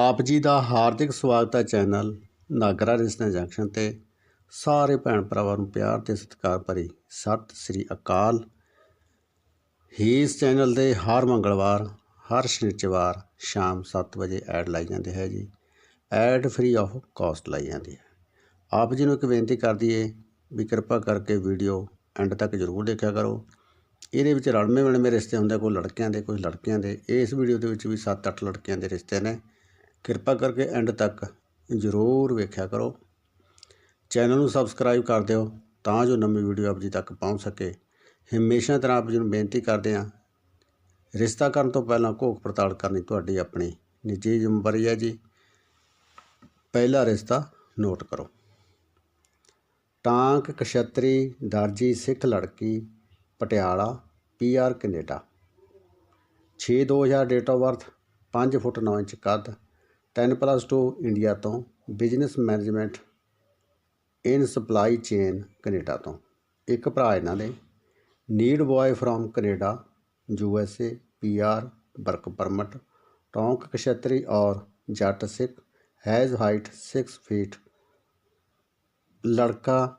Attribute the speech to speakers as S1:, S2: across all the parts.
S1: ਆਪ ਜੀ ਦਾ ਹਾਰਦਿਕ ਸਵਾਗਤ ਹੈ ਚੈਨਲ ਨਾਗਰਾ ਰਿਸ਼ਤੇ ਜੰਕਸ਼ਨ ਤੇ। ਸਾਰੇ ਭੈਣ ਭਰਾਵਾਂ ਨੂੰ ਪਿਆਰ ਤੇ ਸਤਿਕਾਰ ਭਰੀ ਸਤਿ ਸ੍ਰੀ ਅਕਾਲ। ਹੀ ਇਸ ਚੈਨਲ ਦੇ ਹਰ ਮੰਗਲਵਾਰ, ਹਰ ਸ਼ਨੀਚਰਵਾਰ ਸ਼ਾਮ 7 ਵਜੇ ਐਡ ਲਾਈ ਜਾਂਦੀ ਹੈ ਜੀ। ਐਡ ਫ੍ਰੀ ਆਫ ਕਾਸਟ ਲਾਈ ਜਾਂਦੀ ਹੈ। ਆਪ ਜੀ ਨੂੰ ਇੱਕ ਬੇਨਤੀ ਕਰਦੀ ਦਈਏ ਵੀ ਕਿਰਪਾ ਕਰਕੇ ਵੀਡੀਓ ਐਂਡ ਤੱਕ ਜ਼ਰੂਰ ਦੇਖਿਆ ਕਰੋ। ਇਹਦੇ ਵਿੱਚ ਰਲਵੇਂ ਮਿਲਵੇਂ ਰਿਸ਼ਤੇ ਹੁੰਦੇ, ਕੋਈ ਲੜਕਿਆਂ ਦੇ, ਕੋਈ ਲੜਕੀਆਂ ਦੇ। ਇਸ ਵੀਡੀਓ ਦੇ ਵਿੱਚ ਵੀ 7-8 ਲੜਕੀਆਂ ਦੇ ਰਿਸ਼ਤੇ ਨੇ। ਕਿਰਪਾ ਕਰਕੇ ਐਂਡ ਤੱਕ ਜ਼ਰੂਰ ਵੇਖਿਆ ਕਰੋ। ਚੈਨਲ ਨੂੰ ਸਬਸਕ੍ਰਾਈਬ ਕਰ ਦਿਓ ਤਾਂ ਜੋ ਨਵੀਂ ਵੀਡੀਓ ਆਪ ਜੀ ਤੱਕ ਪਹੁੰਚ ਸਕੇ। ਹਮੇਸ਼ਾ ਤਰ੍ਹਾਂ ਆਪ ਜੀ ਨੂੰ ਬੇਨਤੀ ਕਰਦੇ ਹਾਂ, ਰਿਸ਼ਤਾ ਕਰਨ ਤੋਂ ਪਹਿਲਾਂ ਘੋਖ ਪੜਤਾਲ ਕਰਨੀ ਤੁਹਾਡੀ ਆਪਣੀ ਨਿੱਜੀ ਜ਼ਿੰਮੇਵਾਰੀ ਹੈ ਜੀ। ਪਹਿਲਾ ਰਿਸ਼ਤਾ ਨੋਟ ਕਰੋ। ਟਾਂਕ ਕਸ਼ਤਰੀ ਦਰਜੀ, ਸਿੱਖ ਲੜਕੀ, Patiala PR Canada. 6 2000 date of birth 5 foot 9 inch ਕੱਦ 10 ਪਲੱਸ 2 ਇੰਡੀਆ ਤੋਂ business management in supply chain Canada ਤੋਂ। ਇੱਕ ਭਰਾ ਇਹਨਾਂ ਦੇ। Need boy from Canada, U S A, P R, work permit, Tonk Khatri or Jatt Sikh, has height 6 feet. ਲੜਕਾ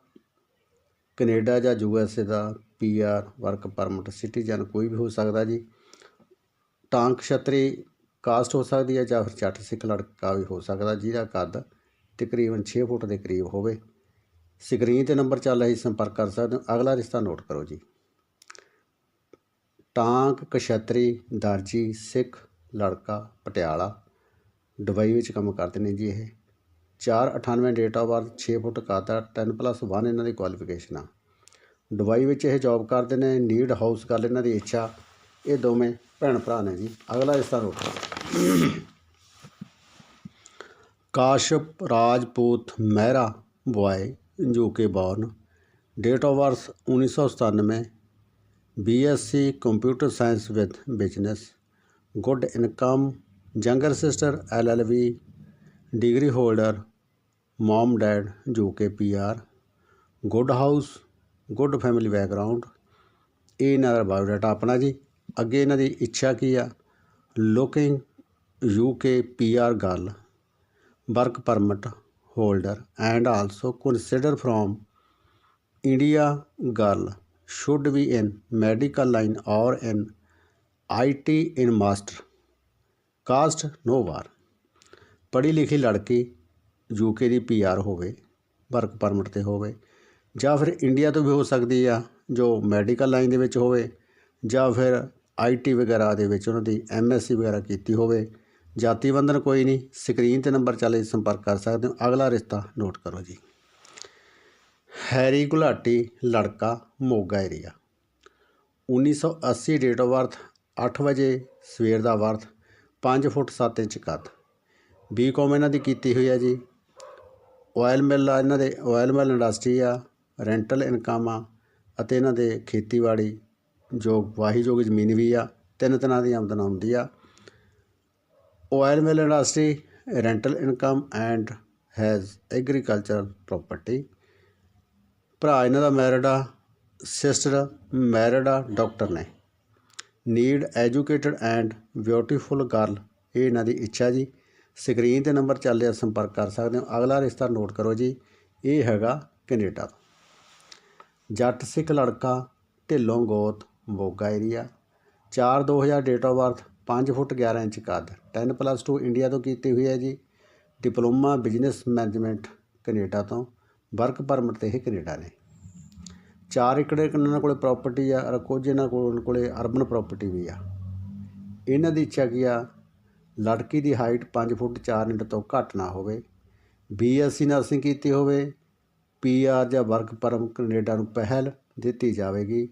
S1: Canada ਜਾਂ U S A the P R, work permit citizen ਕੋਈ ਵੀ ਹੋ ਸਕਦਾ ਜੀ। ਟਾਂਕ ਛਤਰੀ ਕਾਸਟ ਹੋ ਸਕਦੀ ਹੈ ਜਾਂ ਫਿਰ ਜੱਟ ਸਿੱਖ ਲੜਕਾ ਵੀ ਹੋ ਸਕਦਾ ਜਿਹਦਾ ਕੱਦ ਤਕਰੀਬਨ 6 ਫੁੱਟ ਦੇ ਕਰੀਬ ਹੋਵੇ। ਸਕਰੀਨ ਤੇ ਨੰਬਰ ਚੱਲ ਰਿਹਾ ਸੰਪਰਕ ਕਰ ਸਕਦੇ ਹੋ। ਅਗਲਾ ਰਿਸ਼ਤਾ ਨੋਟ ਕਰੋ ਜੀ। ਟਾਂਕ ਕਸ਼ਤਰੀ ਦਰਜੀ, ਸਿੱਖ, ਲੜਕਾ, ਪਟਿਆਲਾ ਦੁਬਈ ਵਿੱਚ ਕੰਮ ਕਰਦੇ ਨੇ ਜੀ ਇਹ। 498 ਡੇਟ ਆਫ ਬਰਥ 6 ਫੁੱਟ ਕਾਤਾ ਆ 10 ਪਲੱਸ 1 ਇਹਨਾਂ ਦੀ ਕੁਆਲੀਫਿਕੇਸ਼ਨ। ਆ ਦੁਬਈ ਵਿੱਚ ਇਹ ਜੌਬ ਕਰਦੇ ਨੇ, ਨੀਡ ਹਾਊਸ ਗੱਲ ਇਹਨਾਂ ਦੀ ਇੱਛਾ। ਇਹ ਦੋਵੇਂ ਭੈਣ ਭਰਾ ਨੇ ਜੀ। ਅਗਲਾ ਰਿਸ਼ਤਾ ਰੋਕ। ਕਾਸ਼ਪ ਰਾਜਪੂਤ ਮਹਿਰਾ ਬੁਆਏ ਜੋ ਕਿ born date of birth 1997 BSc computer science with business good income younger sister LLB degree holder mom dad ਜੋ ਕਿ PR good house good family background ਇਹ ਇਹਨਾਂ ਦਾ ਬਾਇਓਡਾਟਾ ਆਪਣਾ ਜੀ। ਅੱਗੇ ਇਹਨਾਂ ਦੀ ਇੱਛਾ ਕੀ ਆ? Looking U K P R girl work permit holder and also consider from India girl should be in medical line or in IT in master. Caste no bar ਪੜ੍ਹੀ ਲਿਖੀ ਲੜਕੀ ਯੂਕੇ ਦੀ ਪੀਆਰ ਹੋਵੇ ਵਰਕ ਪਰਮਿਟ ਤੇ ਹੋਵੇ, ਜਾਂ ਫਿਰ India ਤੋਂ ਵੀ ਹੋ ਸਕਦੀ ਆ ਜੋ ਮੈਡੀਕਲ ਲਾਈਨ ਦੇ ਵਿੱਚ ਹੋਵੇ, ਜਾਂ ਫਿਰ ਆਈਟੀ ਵਗੈਰਾ ਦੇ ਵਿੱਚ ਉਹਨਾਂ ਦੀ ਐਮਐਸਸੀ ਵਗੈਰਾ ਕੀਤੀ ਹੋਵੇ, ਜਾਤੀ ਬੰਧਨ ਕੋਈ ਨਹੀਂ, ਸਕਰੀਨ ਤੇ ਨੰਬਰ ਚੱਲੇ ਸੰਪਰਕ ਕਰ ਸਕਦੇ ਹੋ। ਅਗਲਾ ਰਿਸ਼ਤਾ ਨੋਟ ਕਰੋ ਜੀ। ਹੈਰੀ ਗੁਲਾਟੀ, ਲੜਕਾ, Moga area 1980 date of birth 8 ਵਜੇ, ਸਵੇਰ ਦਾ ਵਰਥ 5 ਫੁੱਟ 7 ਇੰਚ ਕੱਦ। ਬੀਕਾਮ ਇਹਨਾਂ ਦੀ ਕੀਤੀ ਹੋਈ ਹੈ ਜੀ। ਆਇਲ ਮਿਲ ਆ, ਇਹਨਾਂ ਦੇ ਆਇਲ ਮਿਲ ਇੰਡਸਟਰੀ ਆ ਰੈਂਟਲ ਇਨਕਮ ਆ, ਅਤੇ ਇਹਨਾਂ ਦੇ ਖੇਤੀਬਾੜੀ ਜੋ ਵਾਹੀਯੋਗ ਜ਼ਮੀਨ ਵੀ ਆ, ਤਿੰਨ ਤਰ੍ਹਾਂ ਦੀ ਆਮਦਨ ਆਉਂਦੀ ਆ। Oil mill industry rental income and has agriculture property ਭਰਾ ਇਹਨਾਂ ਦਾ ਮੈਰਿਡ ਆ ਸਿਸਟਰ ਮੈਰਿਡ ਆ ਡਾਕਟਰ ਨੇ। Need educated and beautiful girl ਇਹ ਇਹਨਾਂ ਦੀ ਇੱਛਾ ਜੀ। ਸਕਰੀਨ ਤੇ ਨੰਬਰ ਚੱਲ ਰਿਹਾ, ਸੰਪਰਕ ਕਰ ਸਕਦੇ ਹੋ। ਅਗਲਾ ਰਿਸ਼ਤਾ ਨੋਟ ਕਰੋ ਜੀ, ਇਹ ਹੈਗਾ ਕੈਨੇਡਾ ਜੱਟ ਸਿੱਖ ਲੜਕਾ, ਢਿੱਲੋਂ ਗੋਤ Moga area 4 2000 date of birth 5 foot 11 inch ਕੱਦ 10 ਪਲੱਸ 2 ਇੰਡੀਆ ਤੋਂ ਕੀਤੀ ਹੋਈ ਹੈ ਜੀ। ਡਿਪਲੋਮਾ ਬਿਜ਼ਨਸ ਮੈਨੇਜਮੈਂਟ ਕੈਨੇਡਾ ਤੋਂ ਵਰਕ ਪਰਮਿਟ ਤੇ ਇਹ ਕੈਨੇਡਾ ਨੇ। 4 ਏਕੜ ਇਹਨਾਂ ਕੋਲੇ ਪ੍ਰਾਪਰਟੀ ਆ ਔਰ ਕੁਝ ਇਹਨਾਂ ਕੋਲ ਕੋਲੇ ਅਰਬਨ ਪ੍ਰਾਪਰਟੀ ਵੀ ਆ। ਇਹਨਾਂ ਦੀ ਇੱਛਾ ਕੀ ਆ? ਲੜਕੀ ਦੀ ਹਾਈਟ 5 ਫੁੱਟ 4 ਇੰਚ ਤੋਂ ਘੱਟ ਨਾ ਹੋਵੇ। ਬੀਐਸਸੀ ਨਰਸਿੰਗ ਕੀਤੀ ਹੋਵੇ। ਪੀਆਰ ਜਾਂ ਵਰਕ ਪਰਮ ਕੈਨੇਡਾ ਨੂੰ ਪਹਿਲ ਦਿੱਤੀ ਜਾਵੇਗੀ।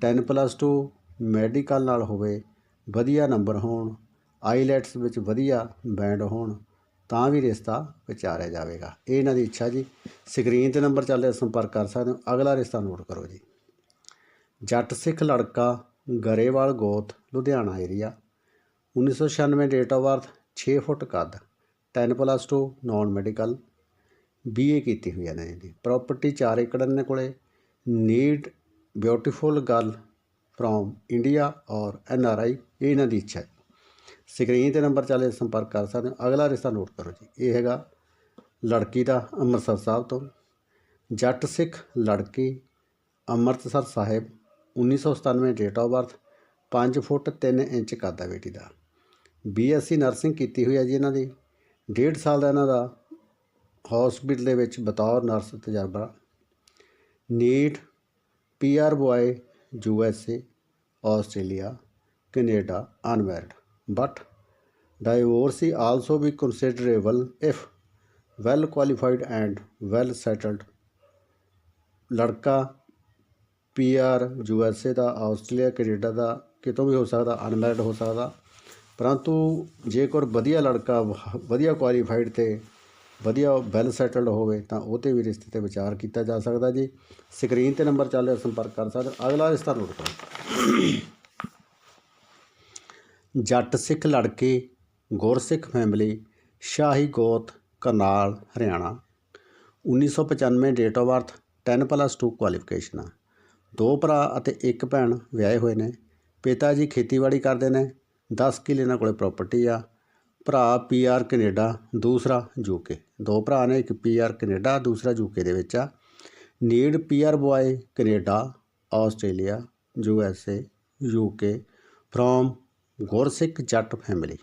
S1: 10 ਪਲੱਸ ਟੂ ਮੈਡੀਕਲ ਨਾਲ ਹੋਵੇ, ਵਧੀਆ ਨੰਬਰ ਹੋਣ, ਆਈਲੈਟਸ ਵਿੱਚ ਵਧੀਆ ਬੈਂਡ ਹੋਣ, ਤਾਂ ਵੀ ਰਿਸ਼ਤਾ ਵਿਚਾਰਿਆ ਜਾਵੇਗਾ। ਇਹ ਇਹਨਾਂ ਦੀ ਇੱਛਾ ਜੀ। ਸਕਰੀਨ ਤੇ ਨੰਬਰ ਚੱਲ ਰਿਹਾ, ਸੰਪਰਕ ਕਰ ਸਕਦੇ ਹੋ। ਅਗਲਾ ਰਿਸ਼ਤਾ ਨੋਟ ਕਰੋ ਜੀ। ਜੱਟ ਸਿੱਖ ਲੜਕਾ ਗਰੇਵਾਲ ਗੋਤ, Ludhiana area 1996 date of birth 6 foot ਕੱਦ। 10 ਪਲੱਸ 2 ਨਾਨ ਮੈਡੀਕਲ ਬੀਏ ਕੀਤੀ ਹੋਈ ਹੈ ਨੇ ਜੀ ਪ੍ਰਾਪਰਟੀ 4 ਏਕੜ ਨੇ ਕੋਲੇ। Need beautiful girl from India or N R ਆਈ ਇਹ ਇਹਨਾਂ ਦੀ ਇੱਛਾ ਹੈ। ਸਕਰੀਨ ਤੇ ਨੰਬਰ ਚੱਲੇ ਸੰਪਰਕ ਕਰ ਸਕਦੇ ਹੋ। ਅਗਲਾ ਰਿਸ਼ਤਾ ਨੋਟ ਕਰੋ ਜੀ। ਇਹ ਹੈਗਾ ਲੜਕੀ ਦਾ ਅੰਮ੍ਰਿਤਸਰ ਸਾਹਿਬ ਤੋਂ। ਜੱਟ ਸਿੱਖ ਲੜਕੀ Amritsar Sahib 1997 date of birth 5 foot 3 inch ਕੱਦ ਹੈ ਬੇਟੀ ਦਾ। ਬੀਐਸਸੀ ਨਰਸਿੰਗ ਕੀਤੀ ਹੋਈ ਹੈ ਜੀ ਇਹਨਾਂ ਦੀ। ਡੇਢ ਸਾਲ ਦਾ ਇਹਨਾਂ ਦਾ ਹਸਪੀਟਲ ਦੇ ਵਿੱਚ ਬਤੌਰ ਨਰਸ ਤਜਰਬਾ। Need P R boy U S A Australia Canada unmarried but divorce also we considerable if well qualified and well settled ਲੜਕਾ P R U PR A the Australia Canada ਦਾ ਕਿਤੋਂ ਵੀ ਹੋ ਸਕਦਾ ਅਨਮੈਰਿਡ ਹੋ ਸਕਦਾ ਪਰੰਤੂ ਜੇਕਰ ਵਧੀਆ ਲੜਕਾ ਵਧੀਆ ਕੁਆਲੀਫਾਈਡ ਤੇ ਵਧੀਆ ਵੈਲ ਸੈਟਲਡ ਹੋਵੇ ਤਾਂ ਉਹ ਤੇ ਵੀ ਰਿਸ਼ਤੇ ਤੇ ਵਿਚਾਰ ਕੀਤਾ ਜਾ ਸਕਦਾ ਜੀ। ਸਕਰੀਨ ਤੇ ਨੰਬਰ ਚੱਲ ਰਿਹਾ, ਸੰਪਰਕ ਕਰ ਸਕਦੇ ਹੋ। ਅਗਲਾ ਰਿਸ਼ਤਾ ਨੋਟ ਕਰੋ ਜੱਟ ਸਿੱਖ ਲੜਕੀ ਗੁਰਸਿੱਖ ਫੈਮਿਲੀ ਸ਼ਾਹੀ ਗੋਤ, Karnal, Haryana. 1995 date of birth 10 plus 2 qualification ਆ। ਦੋ ਭਰਾ ਅਤੇ ਇੱਕ ਭੈਣ ਵਿਆਹੇ ਹੋਏ ਨੇ। ਪਿਤਾ ਜੀ ਖੇਤੀਬਾੜੀ ਕਰਦੇ ਨੇ। 10 ਕਿੱਲੇ ਇਹਨਾਂ ਕੋਲੇ ਪ੍ਰਾਪਰਟੀ ਆ। ਭਰਾ ਪੀਆਰ ਕੈਨੇਡਾ, ਦੂਸਰਾ ਯੂਕੇ ਦੋ ਭਰਾ ਨੇ, ਇੱਕ ਪੀਆਰ ਕੈਨੇਡਾ, ਦੂਸਰਾ ਯੂਕੇ ਦੇ ਵਿੱਚ ਆ। Need PR boy Canada, Australia, U S A UK from Gursikh Jatt family.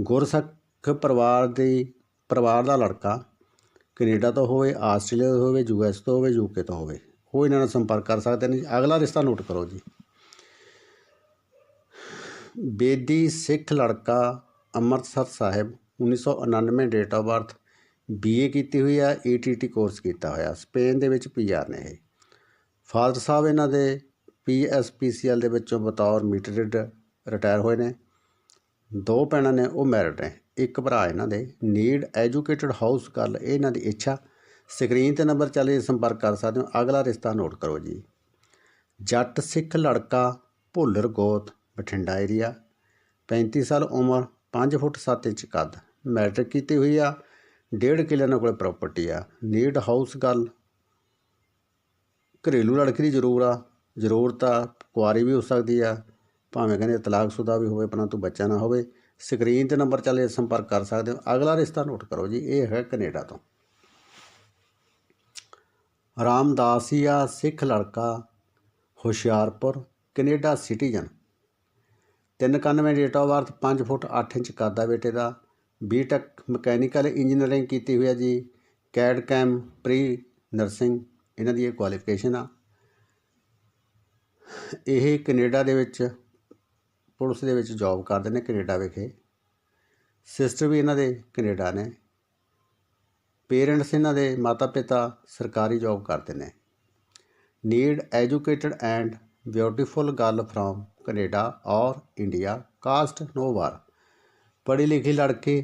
S1: ਗੁਰਸਿੱਖ ਪਰਿਵਾਰ ਦੀ, ਪਰਿਵਾਰ ਦਾ ਲੜਕਾ ਕੈਨੇਡਾ ਤੋਂ ਹੋਵੇ, ਆਸਟ੍ਰੇਲੀਆ ਤੋਂ ਹੋਵੇ, ਯੂ ਐਸ ਤੋਂ ਹੋਵੇ ਯੂਕੇ ਤੋਂ ਹੋਵੇ। ਉਹ ਇਹਨਾਂ ਨਾਲ ਸੰਪਰਕ ਕਰ ਸਕਦੇ ਨੇ ਜੀ। ਅਗਲਾ ਰਿਸ਼ਤਾ ਨੋਟ ਕਰੋ ਜੀ। ਬੇਦੀ ਸਿੱਖ ਲੜਕਾ Amritsar Sahib 1999 date of birth B A ਕੀਤੀ ਹੋਈ ਆ ਟੀ ਕੋਰਸ ਕੀਤਾ ਹੋਇਆ, ਸਪੇਨ ਦੇ ਵਿੱਚ ਪੀ ਆਰ ਨੇ ਇਹ। ਫਾਦਰ ਸਾਹਿਬ ਇਹਨਾਂ ਦੇ ਪੀ ਐੱਸ ਪੀ ਸੀ ਪੀਐਸਪੀਸੀਐਲ ਦੇ ਵਿੱਚੋਂ ਬਤੌਰ ਮੀਟਰਿਡ ਰਿਟਾਇਰ ਹੋਏ ਨੇ। ਦੋ ਭੈਣਾਂ ਨੇ, ਉਹ ਮੈਰਿਡ ਨੇ। ਇੱਕ ਭਰਾ ਇਹਨਾਂ ਦੇ। ਨੀਡ ਐਜੂਕੇਟਡ ਹਾਊਸ ਗੱਲ ਇਹਨਾਂ ਦੀ ਇੱਛਾ। ਸਕਰੀਨ ਤੇ ਨੰਬਰ ਚੱਲ ਰਿਹਾ ਸੰਪਰਕ ਕਰ ਸਕਦੇ ਹੋ। ਅਗਲਾ ਰਿਸ਼ਤਾ ਨੋਟ ਕਰੋ ਜੀ। ਜੱਟ ਸਿੱਖ ਲੜਕਾ ਭੁੱਲਰ ਗੋਤ, ਬਠਿੰਡਾ ਏਰੀਆ 35 ਸਾਲ ਉਮਰ 5 ਫੁੱਟ 7 ਇੰਚ ਕੱਦ ਮੈਟ੍ਰਿਕ ਕੀਤੀ ਹੋਈ ਆ, ਡੇਢ ਕਿੱਲੇ ਨਾਲ ਕੋਲੇ ਪ੍ਰਾਪਰਟੀ ਆ। ਨੀਡ ਹਾਊਸ ਗੱਲ। ਘਰੇਲੂ ਲੜਕੀ ਦੀ ਜ਼ਰੂਰ ਆ। ਜ਼ਰੂਰਤ ਆ, ਕੁਆਰੀ ਵੀ ਹੋ ਸਕਦੀ ਆ। ਭਾਵੇਂ ਕਹਿੰਦੇ ਤਲਾਕਸ਼ੁਦਾ ਵੀ ਹੋਵੇ ਪਰੰਤੂ ਬੱਚਾ ਨਾ ਹੋਵੇ ਸਕਰੀਨ ਤੇ ਨੰਬਰ ਚੱਲੇ ਸੰਪਰਕ ਕਰ ਸਕਦੇ ਹੋ। ਅਗਲਾ ਰਿਸ਼ਤਾ ਨੋਟ ਕਰੋ ਜੀ, ਇਹ ਹੈ ਕੈਨੇਡਾ ਤੋਂ। ਰਾਮਦਾਸੀਆ ਸਿੱਖ ਲੜਕਾ, Hoshiarpur, Canada citizen 391 date of birth 5 foot 8 inch ਕੱਦ ਆ ਬੇਟੇ ਦਾ। ਬੀਟੈਕ ਮਕੈਨੀਕਲ ਇੰਜੀਨੀਅਰਿੰਗ ਕੀਤੀ ਹੋਈ ਹੈ ਜੀ। ਕੈਡ ਕੈਮ ਪ੍ਰੀ ਨਰਸਿੰਗ ਇਹਨਾਂ ਦੀ ਇਹ ਕੁਆਲੀਫਿਕੇਸ਼ਨ ਆ। ਇਹ ਕੈਨੇਡਾ ਦੇ ਵਿੱਚ, ਪੁਲਿਸ ਦੇ ਵਿੱਚ ਜੌਬ ਕਰਦੇ ਨੇ ਕੈਨੇਡਾ ਵਿਖੇ। ਸਿਸਟਰ ਵੀ ਇਹਨਾਂ ਦੇ ਕੈਨੇਡਾ ਨੇ। ਪੇਰੈਂਟਸ ਇਹਨਾਂ ਦੇ ਮਾਤਾ ਪਿਤਾ ਸਰਕਾਰੀ ਜੌਬ ਕਰਦੇ ਨੇ। Need educated and beautiful girl from Canada or India caste no bar. ਪੜ੍ਹੀ ਲਿਖੀ ਲੜਕੀ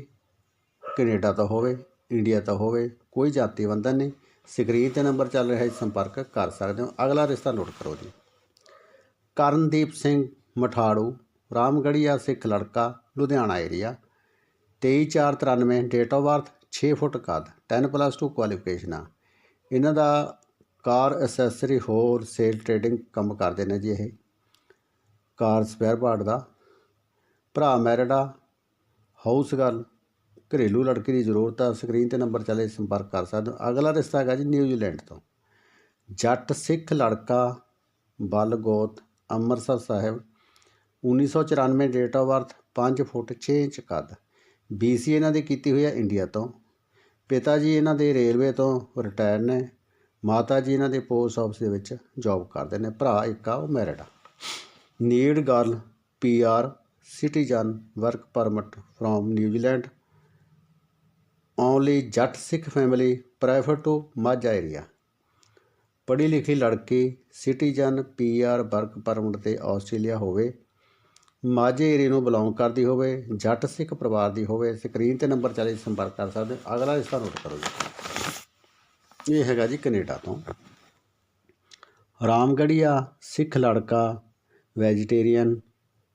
S1: ਕੈਨੇਡਾ ਤੋਂ ਹੋਵੇ, ਇੰਡੀਆ ਤੋਂ ਹੋਵੇ, ਕੋਈ ਜਾਤੀ ਬੰਧਨ ਨਹੀਂ। ਸਕਰੀਨ ਤੇ ਨੰਬਰ ਚੱਲ ਰਿਹਾ ਹੈ, ਸੰਪਰਕ ਕਰ ਸਕਦੇ ਹੋ। ਅਗਲਾ ਰਿਸ਼ਤਾ ਨੋਟ ਕਰੋ ਜੀ। ਕਰਨਦੀਪ ਸਿੰਘ ਮਠਾੜੂ ਰਾਮਗੜੀਆ ਸਿੱਖ ਲੜਕਾ, Ludhiana area 23/4/93 date of birth 6 foot ਕੱਦ 10 ਪਲੱਸ 2 ਕੁਆਲੀਫਿਕੇਸ਼ਨ ਆ। ਇਹਨਾਂ ਦਾ ਕਾਰ ਐਸੈਸਰੀ ਹੋਰ ਸੇਲ ਟ੍ਰੇਡਿੰਗ ਕੰਮ ਕਰਦੇ ਨੇ ਜੀ ਇਹ। ਕਾਰ ਸਪੇਅਰ ਪਾਰਟ ਦਾ। ਭਰਾ ਮੈਰਿਡ ਆ ਹਾਊਸ ਗੱਲ ਘਰੇਲੂ ਲੜਕੀ ਦੀ ਜ਼ਰੂਰਤ ਆ ਸਕਰੀਨ ਤੇ ਨੰਬਰ ਚਲੇ ਸੰਪਰਕ ਕਰ ਸਕਦੇ ਹੋ। ਅਗਲਾ ਰਿਸ਼ਤਾ ਹੈਗਾ ਜੀ ਨਿਊਜ਼ੀਲੈਂਡ ਤੋਂ। ਜੱਟ ਸਿੱਖ ਲੜਕਾ ਬਲ ਗੋਤ Amritsar Sahib 1994 date of birth 5 foot 6 inch ਕੱਦ। ਬੀਸੀ ਇਹਨਾਂ ਦੀ ਕੀਤੀ ਹੋਈ ਹੈ ਇੰਡੀਆ ਤੋਂ। ਪਿਤਾ ਜੀ ਇਹਨਾਂ ਦੇ ਰੇਲਵੇ ਤੋਂ ਰਿਟਾਇਰ ਨੇ। ਮਾਤਾ ਜੀ ਇਹਨਾਂ ਦੇ ਪੋਸਟ ਆਫਿਸ ਦੇ ਵਿੱਚ ਜੌਬ ਕਰਦੇ ਨੇ। ਭਰਾ ਇੱਕ ਆ, ਉਹ ਮੈਰਿਡ ਆ। Need girl P R citizen work permit from New Zealand. Only Jatt Sikh family, private to Majha area ਪੜ੍ਹੀ ਲਿਖੀ ਲੜਕੀ citizen P R work permit ਤੇ ਆਸਟ੍ਰੇਲੀਆ ਹੋਵੇ, ਮਾਝੇ ਏਰੀਏ ਨੂੰ ਬਿਲੋਂਗ ਕਰਦੀ ਹੋਵੇ, ਜੱਟ ਸਿੱਖ ਪਰਿਵਾਰ ਦੀ ਹੋਵੇ, ਸਕਰੀਨ ਤੇ ਨੰਬਰ ਚਾਲੇ ਸੰਪਰਕ ਕਰ ਸਕਦੇ ਅਗਲਾ ਰਿਸ਼ਤਾ ਨੋਟ ਕਰੋ ਜੀ। ਇਹ ਹੈਗਾ ਜੀ ਕੈਨੇਡਾ ਤੋਂ। ਰਾਮਗੜੀਆ ਸਿੱਖ ਲੜਕਾ vegetarian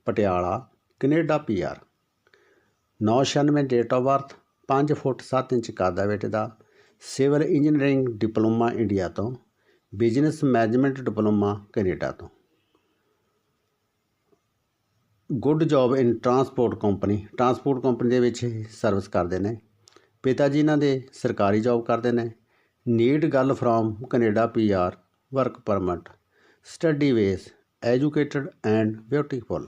S1: Patiala, Canada, P R. ਨੌ ਛਿਆਨਵੇਂ date of birth 5 foot 7 inch ਕੱਦ ਹੈ ਬੇਟੇ ਦਾ, ਸਿਵਲ ਇੰਜੀਨੀਅਰਿੰਗ ਡਿਪਲੋਮਾ ਇੰਡੀਆ ਤੋਂ, ਬਿਜ਼ਨਸ ਮੈਨੇਜਮੈਂਟ ਡਿਪਲੋਮਾ ਕੈਨੇਡਾ ਤੋਂ। Good job in transport company transport company ਦੇ ਵਿੱਚ ਸਰਵਿਸ ਕਰਦੇ ਨੇ। ਪਿਤਾ ਜੀ ਇਹਨਾਂ ਦੇ ਸਰਕਾਰੀ ਜੌਬ ਕਰਦੇ ਨੇ। Need girl from Canada PR work permit, study visa educated and beautiful.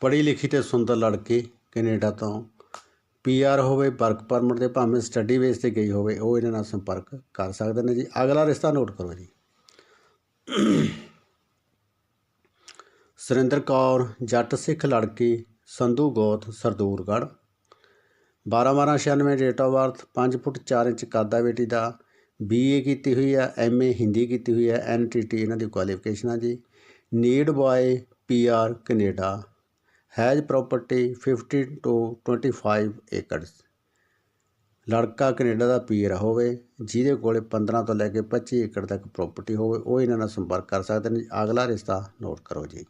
S1: ਪੜ੍ਹੀ ਲਿਖੀ ਤੇ ਸੁੰਦਰ ਲੜਕੀ ਕੈਨੇਡਾ ਤੋਂ। ਪੀਆਰ ਹੋਵੇ, ਵਰਕ ਪਰਮਿਟ ਦੇ ਭਾਵੇਂ ਸਟੱਡੀ ਬੇਸ ਤੇ ਗਈ ਹੋਵੇ, ਉਹ ਇਹਨਾਂ ਨਾਲ ਸੰਪਰਕ ਕਰ ਸਕਦੇ ਨੇ ਜੀ। ਅਗਲਾ ਰਿਸ਼ਤਾ ਨੋਟ ਕਰੋ ਜੀ। ਸੁਰਿੰਦਰ ਕੌਰ, ਜੱਟ ਸਿੱਖ ਲੜਕੀ, ਸੰਧੂ ਗੋਤ, Sardulgarh. 12 12 96 date of birth 5 foot 4 inch ਕਾਦਾ ਬੇਟੀ ਦਾ। ਬੀਏ ਕੀਤੀ ਹੋਈ ਹੈ ਐਮਏ ਹਿੰਦੀ ਕੀਤੀ ਹੋਈ ਹੈ ਐਨਟੀਟੀ ਇਹਨਾਂ ਦੀ ਕੁਆਲੀਫਿਕੇਸ਼ਨ ਆ ਜੀ। Need boy P R Canada, has property 50 to 25 acres ਲੜਕਾ ਕੈਨੇਡਾ ਦਾ ਪੀਆਰ ਹੋਵੇ, ਜਿਹਦੇ ਕੋਲੇ 15 ਤੋਂ ਲੈ ਕੇ 25 ਏਕੜ ਤੱਕ ਪ੍ਰਾਪਰਟੀ ਹੋਵੇ, ਉਹ ਇਹਨਾਂ ਨਾਲ ਸੰਪਰਕ ਕਰ ਸਕਦੇ ਨੇ। ਅਗਲਾ ਰਿਸ਼ਤਾ ਨੋਟ ਕਰੋ ਜੀ।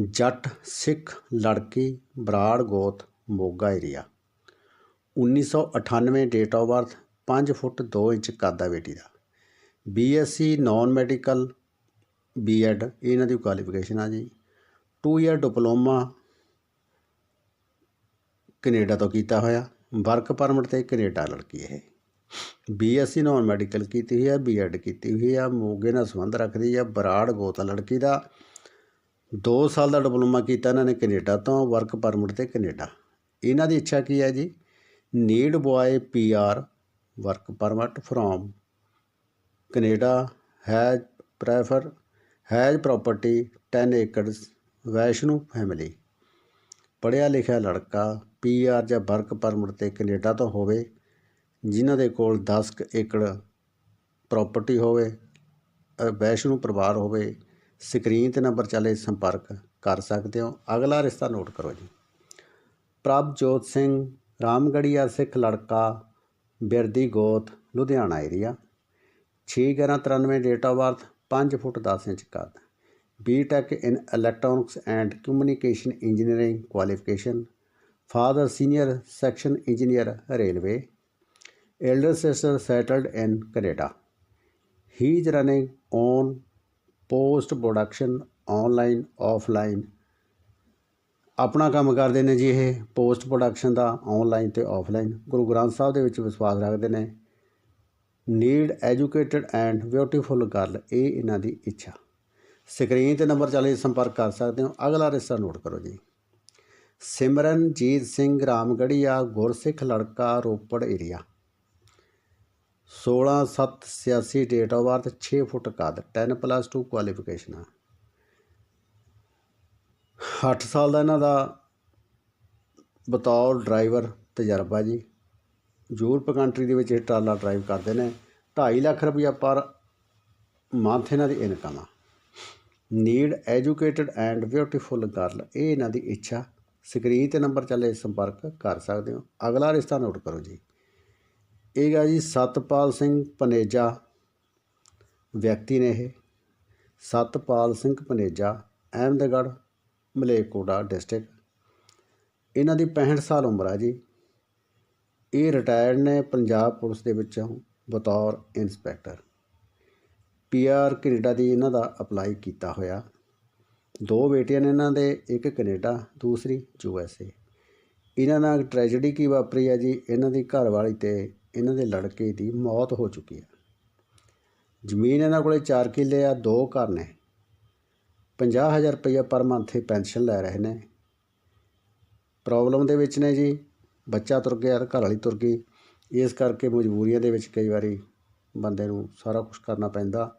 S1: ਜੱਟ ਸਿੱਖ ਲੜਕੀ ਬਰਾੜ ਗੋਤ Moga area 1998 date of birth 5 foot 2 inch ਕਾਦਾ ਬੇਟੀ ਦਾ। ਬੀਐਸਸੀ ਨਾਨ ਮੈਡੀਕਲ ਬੀਐਡ ਇਹਨਾਂ ਦੀ ਕੁਆਲੀਫਿਕੇਸ਼ਨ ਆ ਜੀ। 2 ਇਅਰ ਡਿਪਲੋਮਾ ਕੈਨੇਡਾ ਤੋਂ ਕੀਤਾ ਹੋਇਆ। ਵਰਕ ਪਰਮਿਟ ਤੇ ਕੈਨੇਡਾ ਲੜਕੀ ਇਹ। ਬੀਐਸਸੀ ਨਾਨ ਮੈਡੀਕਲ ਕੀਤੀ ਹੋਈ ਹੈ ਬੀਐਡ ਕੀਤੀ ਹੋਈ ਆ, ਮੋਗੇ ਨਾਲ ਸੰਬੰਧ ਰੱਖਦੀ ਹੈ ਬਰਾੜ ਗੋਤਾ ਲੜਕੀ ਦਾ। 2 ਸਾਲ ਦਾ ਡਿਪਲੋਮਾ ਕੀਤਾ ਇਹਨਾਂ ਨੇ ਕੈਨੇਡਾ ਤੋਂ ਵਰਕ ਪਰਮਿਟ ਤੇ ਕੈਨੇਡਾ। ਇਹਨਾਂ ਦੀ ਇੱਛਾ ਕੀ ਹੈ ਜੀ? Need boy PR work permit from Canada ਹੈ prefer has property 10 acres Vaishno family. ਪੜ੍ਹਿਆ ਲਿਖਿਆ ਲੜਕਾ ਪੀਆਰ ਜਾਂ ਵਰਕ ਪਰਮਿਟ ਤੇ ਕੈਨੇਡਾ ਤੋਂ ਹੋਵੇ ਜਿਨ੍ਹਾਂ ਦੇ ਕੋਲ 10 ਕੁ ਏਕੜ ਪ੍ਰਾਪਰਟੀ ਹੋਵੇ ਅ, ਵੈਸ਼ਨੂ ਪਰਿਵਾਰ ਹੋਵੇ ਸਕਰੀਨ ਤੇ ਨੰਬਰ ਚੱਲੇ ਸੰਪਰਕ ਕਰ ਸਕਦੇ ਹੋ। ਅਗਲਾ ਰਿਸ਼ਤਾ ਨੋਟ ਕਰੋ ਜੀ। ਪ੍ਰਭਜੋਤ ਸਿੰਘ ਰਾਮਗੜੀਆ ਸਿੱਖ ਲੜਕਾ ਬਿਰਦੀ ਗੋਤ Ludhiana area 61193 date of birth 5 foot 10 inch ਕੱਦ। BTech in electronics and communication engineering qualification father senior section engineer railway elder sister settled in Canada. He is running on post production online, offline ਆਪਣਾ ਕੰਮ ਕਰਦੇ ਨੇ ਜੀ ਇਹ post production ਦਾ online ਤੇ offline Guru Granth Sahib ਦੇ ਵਿੱਚ ਵਿਸ਼ਵਾਸ ਰੱਖਦੇ ਨੇ। Need, educated and beautiful girl ਇਹ ਇਹਨਾਂ ਦੀ ਇੱਛਾ। ਸਕਰੀਨ ਤੇ ਨੰਬਰ ਚੱਲ ਸੰਪਰਕ ਕਰ ਸਕਦੇ ਹੋ। ਅਗਲਾ ਰਿਸ਼ਤਾ ਨੋਟ ਕਰੋ ਜੀ। ਸਿਮਰਨਜੀਤ ਸਿੰਘ ਰਾਮਗੜੀਆ, ਗੁਰਸਿੱਖ ਲੜਕਾ, Ropar area 16/7/86 date of birth 6 foot ਕੱਦ 10 ਪਲੱਸ 2 ਕੁਆਲੀਫਿਕੇਸ਼ਨ ਆ। 8 ਸਾਲ ਦਾ ਇਹਨਾਂ ਦਾ ਬਤੌਰ ਡਰਾਈਵਰ ਤਜਰਬਾ ਜੀ। ਯੂਰਪ ਕੰਟਰੀ ਦੇ ਵਿੱਚ ਇਹ ਟਰਾਲਾ ਡਰਾਈਵ ਕਰਦੇ ਨੇ। 2.5 ਲੱਖ ਰੁਪਈਆ ਪਰ ਮੰਥ ਇਹਨਾਂ ਦੀ ਇਨਕਮ ਆ। Need educated and beautiful girl ਇਹ ਇਹਨਾਂ ਦੀ ਇੱਛਾ। ਸਕਰੀਨ ਤੇ ਨੰਬਰ ਚੱਲੇ ਸੰਪਰਕ ਕਰ ਸਕਦੇ ਹੋ। ਅਗਲਾ ਰਿਸ਼ਤਾ ਨੋਟ ਕਰੋ ਜੀ। ਇਹ ਗਾ ਜੀ ਸਤਪਾਲ ਸਿੰਘ ਪਨੇਜਾ ਵਿਅਕਤੀ ਨੇ ਇਹ। ਸਤਪਾਲ ਸਿੰਘ ਪਨੇਜਾ ਅਹਿਮਦਗੜ੍ਹ ਮਲੇਕੋਟਾ ਡਿਸਟ੍ਰਿਕਟ ਇਹਨਾਂ ਦੀ 65 ਸਾਲ ਉਮਰ ਆ ਜੀ। ਇਹ ਰਿਟਾਇਰਡ ਨੇ ਪੰਜਾਬ ਪੁਲਿਸ ਦੇ ਵਿੱਚੋਂ ਬਤੌਰ ਇੰਸਪੈਕਟਰ ਪੀਆਰ ਕੈਨੇਡਾ ਦੀ ਇਹਨਾਂ ਦਾ ਅਪਲਾਈ ਕੀਤਾ ਹੋਇਆ। ਦੋ ਬੇਟੀਆਂ ਨੇ ਇਹਨਾਂ ਦੇ, ਇੱਕ ਕੈਨੇਡਾ, ਦੂਸਰੀ ਯੂ ਐਸ ਏ ਇਹਨਾਂ ਨਾਲ ਟ੍ਰੈਜੇਡੀ ਕੀ ਵਾਪਰੀ ਹੈ ਜੀ? ਇਹਨਾਂ ਦੀ ਘਰਵਾਲੀ ਤੇ ਇਹਨਾਂ ਦੇ ਲੜਕੇ ਦੀ ਮੌਤ ਹੋ ਚੁੱਕੀ ਹੈ ਜ਼ਮੀਨ ਇਹਨਾਂ ਕੋਲੇ 4 ਕਿੱਲੇ ਆ, ਦੋ ਘਰ ਨੇ। 50000 ਰੁਪਏ ਪਰ ਮੰਥ ਪੈਨਸ਼ਨ ਲੈ ਰਹੇ ਨੇ। ਪ੍ਰੋਬਲਮ ਦੇ ਵਿੱਚ ਨੇ ਜੀ ਬੱਚਾ ਤੁਰ ਗਿਆ ਘਰ ਵਾਲੀ ਤੁਰ ਗਈ। ਇਸ ਕਰਕੇ ਮਜਬੂਰੀਆਂ ਦੇ ਵਿੱਚ ਕਈ ਵਾਰੀ ਬੰਦੇ ਨੂੰ ਸਾਰਾ ਕੁਝ ਕਰਨਾ ਪੈਂਦਾ।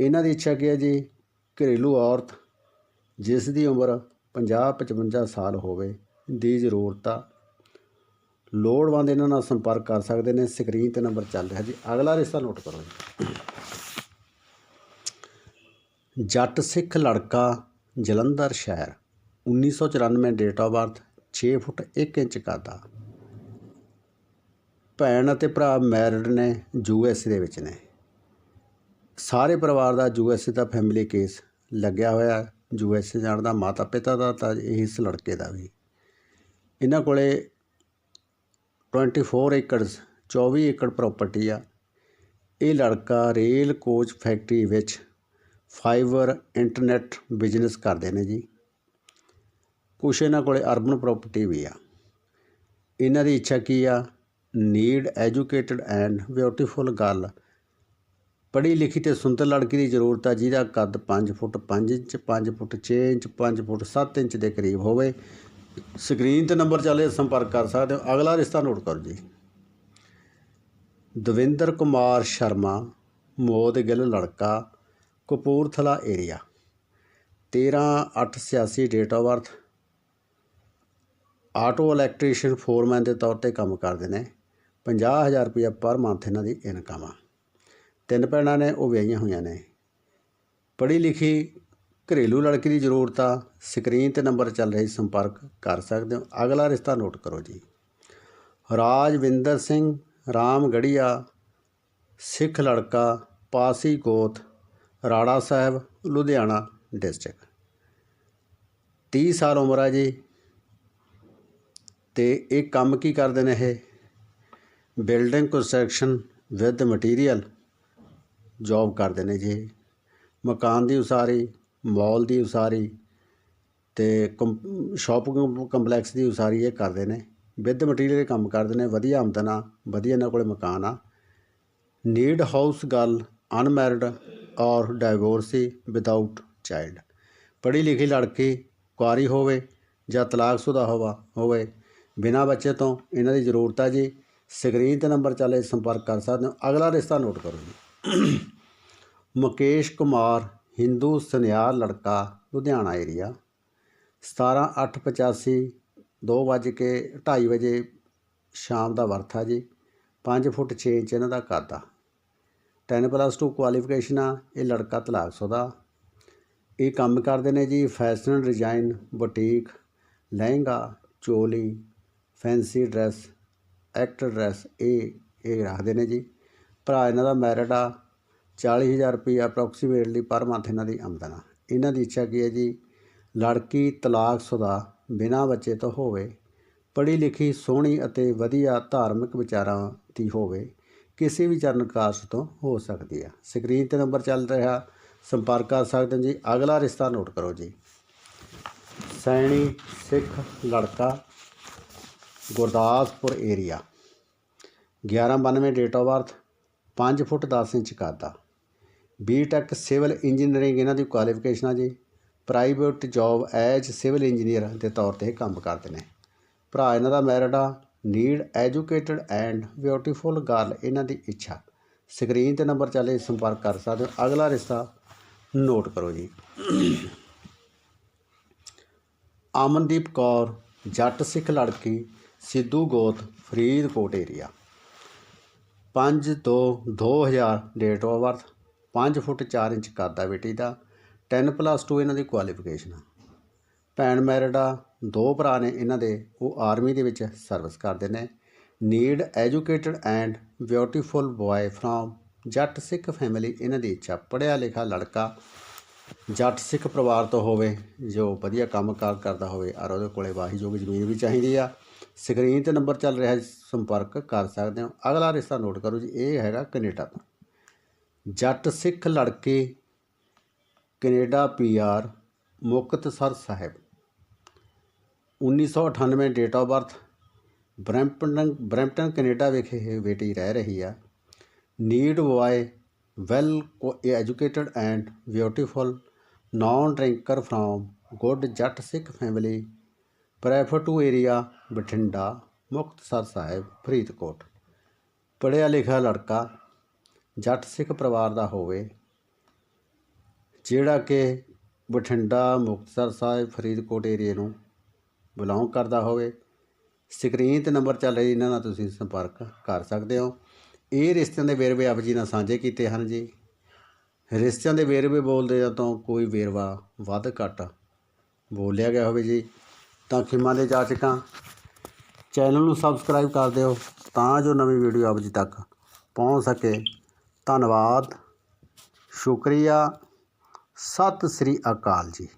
S1: ਇਹਨਾਂ ਦੀ ਇੱਛਾ ਕੀ ਹੈ ਜੀ? ਘਰੇਲੂ ਔਰਤ, ਜਿਸ ਦੀ ਉਮਰ 50 55 ਸਾਲ ਹੋਵੇ, ਦੀ ਜ਼ਰੂਰਤ ਆ। ਲੋੜਵੰਦ ਇਹਨਾਂ ਨਾਲ ਸੰਪਰਕ ਕਰ ਸਕਦੇ ਨੇ। ਸਕਰੀਨ ਤੇ ਨੰਬਰ ਚੱਲ ਰਿਹਾ ਜੀ। ਅਗਲਾ ਰਿਸ਼ਤਾ ਨੋਟ ਕਰੋ ਜੀ। ਜੱਟ ਸਿੱਖ ਲੜਕਾ, ਜਲੰਧਰ ਸ਼ਹਿਰ 1994 date of birth 6 foot 1 inch ਕਾਦਾ ਭੈਣ ਅਤੇ ਭਰਾ ਮੈਰਿਡ ਨੇ ਯੂ ਐਸ ਦੇ ਵਿੱਚ ਨੇ। ਸਾਰੇ ਪਰਿਵਾਰ ਦਾ ਯੂ ਐਸ ਦਾ ਫੈਮਿਲੀ ਕੇਸ ਲੱਗਿਆ ਹੋਇਆ ਯੂ ਐਸ ਜਾਣ ਦਾ ਮਾਤਾ ਪਿਤਾ ਦਾ ਤਾਂ ਇਹ ਇਸ ਲੜਕੇ ਦਾ ਵੀ। ਇਹਨਾਂ ਕੋਲੇ 24 ਏਕੜਸ 24 ਏਕੜ ਪ੍ਰਾਪਰਟੀ ਆ। ਇਹ ਲੜਕਾ ਰੇਲ ਕੋਚ ਫੈਕਟਰੀ ਵਿੱਚ ਫਾਈਬਰ ਇੰਟਰਨੈਟ ਬਿਜ਼ਨਸ ਕਰਦੇ ਨੇ ਜੀ। ਕੁਛ ਇਹਨਾਂ ਕੋਲੇ ਅਰਬਨ ਪ੍ਰਾਪਰਟੀ ਵੀ ਆ। ਇਹਨਾਂ ਦੀ ਇੱਛਾ ਕੀ ਆ? Need educated and beautiful girl ਪੜ੍ਹੀ ਲਿਖੀ ਤੇ ਸੁੰਦਰ ਲੜਕੀ ਦੀ ਜ਼ਰੂਰਤ ਆ, ਜਿਹਦਾ ਕੱਦ 5 foot 5 inch 5 foot 6 inch 5 foot 7 inch ਦੇ ਕਰੀਬ ਹੋਵੇ। ਸਕਰੀਨ ਤੇ ਨੰਬਰ ਚੱਲੇ ਸੰਪਰਕ ਕਰ ਸਕਦੇ ਹੋ। ਅਗਲਾ ਰਿਸ਼ਤਾ ਨੋਟ ਕਰੋ ਜੀ। ਦਵਿੰਦਰ ਕੁਮਾਰ ਸ਼ਰਮਾ ਮੋਦ ਗਿੱਲ ਲੜਕਾ, Kapurthala area 13886 date of birth auto electrician foreman ਦੇ ਤੌਰ ਤੇ ਕੰਮ ਕਰਦੇ ਨੇ। 50000 ਰੁਪਇਆ ਪਰ ਮੰਥ ਇਹਨਾਂ ਦੀ ਇਨਕਮ ਆ। ਤਿੰਨ ਭੈਣਾਂ ਨੇ, ਉਹ ਵਿਆਹੀਆਂ ਹੋਈਆਂ ਨੇ। ਪੜ੍ਹੀ ਲਿਖੀ ਘਰੇਲੂ ਲੜਕੀ ਦੀ ਜ਼ਰੂਰਤ ਆ। ਸਕਰੀਨ ਤੇ ਨੰਬਰ ਚੱਲ ਰਹੀ, ਸੰਪਰਕ ਕਰ ਸਕਦੇ ਹੋ। ਅਗਲਾ ਰਿਸ਼ਤਾ ਨੋਟ ਕਰੋ ਜੀ। ਰਾਜਵਿੰਦਰ ਸਿੰਘ ਰਾਮਗੜੀਆ, ਸਿੱਖ ਲੜਕਾ, ਪਾਸੀ ਕੋਤ ਰਾੜਾ ਸਾਹਿਬ, ਲੁਧਿਆਣਾ ਡਿਸਟ੍ਰਿਕਟ। 30 ਸਾਲ ਉਮਰ ਆ ਜੀ। ਤੇ ਇਹ ਕੰਮ ਕੀ ਕਰਦੇ ਨੇ ਇਹ? Building construction with material job ਕਰਦੇ ਨੇ ਜੀ। ਮਕਾਨ ਦੀ ਉਸਾਰੀ, ਮਾਲ ਦੀ ਉਸਾਰੀ ਅਤੇ ਕੰਪ, ਸ਼ੋਪਿੰਗ ਕੰਪਲੈਕਸ ਦੀ ਉਸਾਰੀ ਇਹ ਕਰਦੇ ਨੇ। ਵਿਦ ਮਟੀਰੀਅਲ ਕੰਮ ਕਰਦੇ ਨੇ। ਵਧੀਆ ਆਮਦਨ ਆ, ਵਧੀਆ ਇਹਨਾਂ ਕੋਲ ਮਕਾਨ ਆ। Need house girl unmarried or divorcee without child. ਪੜ੍ਹੀ ਲਿਖੀ ਲੜਕੀ ਕੁਆਰੀ ਹੋਵੇ ਜਾਂ ਤਲਾਕਸ਼ੁਦਾ ਹੋਵਾ, ਹੋਵੇ, ਬਿਨਾਂ ਬੱਚੇ ਤੋਂ ਇਹਨਾਂ ਦੀ ਜ਼ਰੂਰਤ ਆ ਜੀ। ਸਕਰੀਨ ਤੇ ਨੰਬਰ ਚੱਲੇ ਸੰਪਰਕ ਕਰ ਸਕਦੇ ਹੋ। ਅਗਲਾ ਰਿਸ਼ਤਾ ਨੋਟ ਕਰੋ ਜੀ। ਮੁਕੇਸ਼ ਕੁਮਾਰ, ਹਿੰਦੂ ਸੁਨਿਆਰ ਲੜਕਾ, ਲੁਧਿਆਣਾ ਏਰੀਆ 17885 ਦੋ ਵੱਜ ਕੇ 2:30 ਵਜੇ ਸ਼ਾਮ ਦਾ ਵਰਥਾ ਜੀ। 5 ਫੁੱਟ 6 ਇੰਚ ਇਹਨਾਂ ਦਾ ਕੱਦ ਆ 10 ਪਲੱਸ 2 ਕੁਆਲੀਫਿਕੇਸ਼ਨ ਆ, ਇਹ ਲੜਕਾ ਤਲਾਕ ਤਲਾਕਸ਼ੁਦਾ ਇਹ ਕੰਮ ਕਰਦੇ ਨੇ ਜੀ fashion design boutique, lehenga, choli, fancy dress actor dress ਇਹ ਇਹ ਰੱਖਦੇ ਨੇ ਜੀ। ਭਰਾ ਇਹਨਾਂ ਦਾ ਮੈਰਿਡ ਆ 40000 ਰੁਪਏ ਅਪਰੋਕਸੀਮੇਟਲੀ ਪਰ ਮੰਥ ਇਹਨਾਂ ਦੀ ਆਮਦਨ ਆ। ਇਹਨਾਂ ਦੀ ਇੱਛਾ ਕੀ ਹੈ ਜੀ? ਲੜਕੀ ਤਲਾਕਸ਼ੁਦਾ ਬਿਨਾਂ ਬੱਚੇ ਤੋਂ ਹੋਵੇ, ਪੜ੍ਹੀ ਲਿਖੀ, ਸੋਹਣੀ ਅਤੇ ਵਧੀਆ ਧਾਰਮਿਕ ਵਿਚਾਰਾਂ ਦੀ ਹੋਵੇ, ਕਿਸੇ ਵੀ ਚਰਨ ਕਾਸਟ ਤੋਂ ਹੋ ਸਕਦੀ ਆ। ਸਕਰੀਨ ਤੇ ਨੰਬਰ ਚੱਲ ਰਿਹਾ, ਸੰਪਰਕ ਕਰ ਸਕਦੇ ਜੀ। ਅਗਲਾ ਰਿਸ਼ਤਾ ਨੋਟ ਕਰੋ ਜੀ। ਸੈਣੀ ਸਿੱਖ ਲੜਕਾ, Gurdaspur area 1192 date of birth 5 foot 10 inch ਕੱਦ। ਆ ਬੀਟੈਕ ਸਿਵਲ ਇੰਜੀਨੀਅਰਿੰਗ ਇਹਨਾਂ ਦੀ ਕੁਆਲੀਫਿਕੇਸ਼ਨ ਆ ਜੀ। Private job as civil engineer ਦੇ ਤੌਰ ਤੇ ਕੰਮ ਕਰਦੇ ਨੇ। ਭਰਾ ਇਹਨਾਂ ਦਾ ਮੈਰਿਡ ਆ need educated and beautiful girl ਇਹਨਾਂ ਦੀ ਇੱਛਾ। ਸਕਰੀਨ ਤੇ ਨੰਬਰ ਚੱਲੇ ਸੰਪਰਕ ਕਰ ਸਕਦੇ ਹੋ। ਅਗਲਾ ਰਿਸ਼ਤਾ ਨੋਟ ਕਰੋ ਜੀ। ਅਮਨਦੀਪ ਕੌਰ, ਜੱਟ ਸਿੱਖ ਲੜਕੀ, ਸਿੱਧੂ ਗੋਤ, ਫਰੀਦਕੋਟ ਏਰੀਆ ਪੰਜ ਦੋ ਦੋ ਹਜ਼ਾਰ ਡੇਟ ਆਫ ਬਰਥ ਪੰਜ ਫੁੱਟ ਚਾਰ ਇੰਚ ਕਰਦਾ ਬੇਟੀ ਦਾ ਟੈਨ ਪਲੱਸ ਟੂ ਇਹਨਾਂ ਦੀ ਕੁਆਲੀਫਿਕੇਸ਼ਨ ਆ। ਭੈਣ ਮੈਰਿਡ ਆ, ਦੋ ਭਰਾ ਨੇ ਇਹਨਾਂ ਦੇ, ਉਹ ਆਰਮੀ ਦੇ ਵਿੱਚ ਸਰਵਿਸ ਕਰਦੇ ਨੇ। Need educated and beautiful boy from Jatt Sikh family ਇਹਨਾਂ ਦੀ ਇੱਛਾ ਪੜਿਆ ਲਿਖਿਆ ਲੜਕਾ, ਜੱਟ ਸਿੱਖ ਪਰਿਵਾਰ ਤੋਂ ਹੋਵੇ, ਜੋ ਵਧੀਆ ਕੰਮ ਕਾਰ ਕਰਦਾ ਹੋਵੇ, ਔਰ ਉਹਦੇ ਕੋਲੇ ਵਾਹੀਯੋਗ ਜ਼ਮੀਨ ਵੀ ਚਾਹੀਦੀ ਆ। ਸਕਰੀਨ ਤੇ ਨੰਬਰ ਚੱਲ ਰਿਹਾ ਸੰਪਰਕ ਕਰ ਸਕਦੇ ਹੋ। ਅਗਲਾ ਰਿਸ਼ਤਾ ਨੋਟ ਕਰੋ ਜੀ, ਇਹ ਹੈਗਾ ਕੈਨੇਡਾ ਤੋਂ। ਜੱਟ ਸਿੱਖ ਲੜਕੇ, Canada PR Muktsar Sahib. 1998 date of birth Brampton Brampton, Canada ਵਿਖੇ ਬੇਟੀ ਰਹਿ ਰਹੀ ਆ। Need boy well educated and beautiful, non drinker from good Jatt Sikh family prefer to area Bathinda, Muktsar Sahib, Faridkot. ਪੜ੍ਹਿਆ ਲਿਖਿਆ ਲੜਕਾ, ਜੱਟ ਸਿੱਖ ਪਰਿਵਾਰ ਦਾ ਹੋਵੇ, ਜਿਹੜਾ ਕਿ ਬਠਿੰਡਾ, ਮੁਕਤਸਰ ਸਾਹਿਬ, ਫਰੀਦਕੋਟ ਏਰੀਏ ਨੂੰ ਬਿਲੋਂਗ ਕਰਦਾ ਹੋਵੇ। ਸਕਰੀਨ ਤੇ ਨੰਬਰ ਚੱਲ ਰਹੀ, ਇਹਨਾਂ ਨਾਲ ਤੁਸੀਂ ਸੰਪਰਕ ਕਰ ਸਕਦੇ ਹੋ। ਇਹ ਰਿਸ਼ਤਿਆਂ ਦੇ ਵੇਰਵੇ ਆਪ ਜੀ ਨਾਲ ਸਾਂਝੇ ਕੀਤੇ ਹਨ ਜੀ। ਰਿਸ਼ਤਿਆਂ ਦੇ ਵੇਰਵੇ ਬੋਲਦੇ ਆ ਤਾਂ ਕੋਈ ਵੇਰਵਾ ਵੱਧ ਘੱਟ ਬੋਲਿਆ ਗਿਆ ਹੋਵੇ ਜੀ। ਤਾਂ ਖਿਮਾ ਦੇ ਜਾਚਕਾਂ ਚੈਨਲ ਨੂੰ ਸਬਸਕ੍ਰਾਈਬ ਕਰ ਦਿਓ ਤਾਂ ਜੋ ਨਵੀਂ ਵੀਡੀਓ ਆਪ ਜੀ ਤੱਕ ਪਹੁੰਚ ਸਕੇ। ਧੰਨਵਾਦ। ਸ਼ੁਕਰੀਆ। ਸਤਿ ਸ੍ਰੀ ਅਕਾਲ ਜੀ।